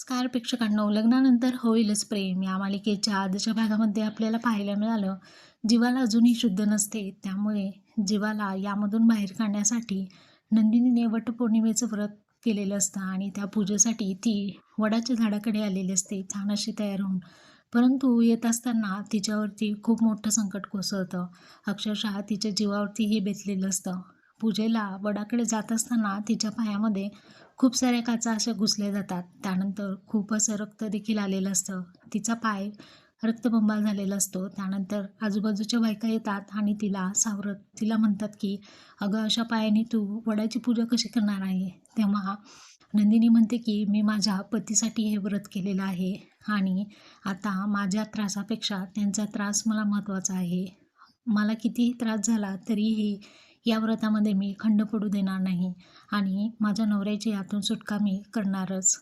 Scar प्रेक्षकांना लग्नानंतर होईलच प्रेम. या मालिकेच्या आजच्या भागामध्ये आपल्याला पाहायला मिळालं जीवाला अजूनही शुद्ध नसते. त्यामुळे जीवाला यामधून बाहेर काढण्यासाठी नंदिनीने वटपौर्णिमेचं व्रत केलेलं असतं आणि त्या पूजेसाठी ती वडाच्या झाडाकडे आलेली असते छान अशी तयार होऊन. परंतु येत असताना तिच्यावरती खूप मोठं संकट कोसळतं. अक्षरशः तिच्या जीवावरती हे बेतलेलं असतं. पूजेला वडाकडे जात असताना तिच्या पायामध्ये खूप साऱ्या काचा अशा घुसल्या जातात. त्यानंतर खूप असं रक्त देखील आलेलं असतं. तिचा पाय रक्तबंबाळ झालेला असतो. त्यानंतर आजूबाजूच्या बायका येतात आणि तिला सावरत तिला म्हणतात की अगं अशा पायाने तू वडाची पूजा कशी करणार आहे? तेव्हा नंदिनी म्हणते की मी माझ्या पतीसाठी हे व्रत केलेलं आहे आणि आता माझ्या त्रासापेक्षा त्यांचा त्रास मला महत्त्वाचा आहे. मला कितीही त्रास झाला तरीही या व्रतामध्ये मी खंड पडू देणार नाही आणि माझ्या नवऱ्याची यातून सुटका मी करणारच.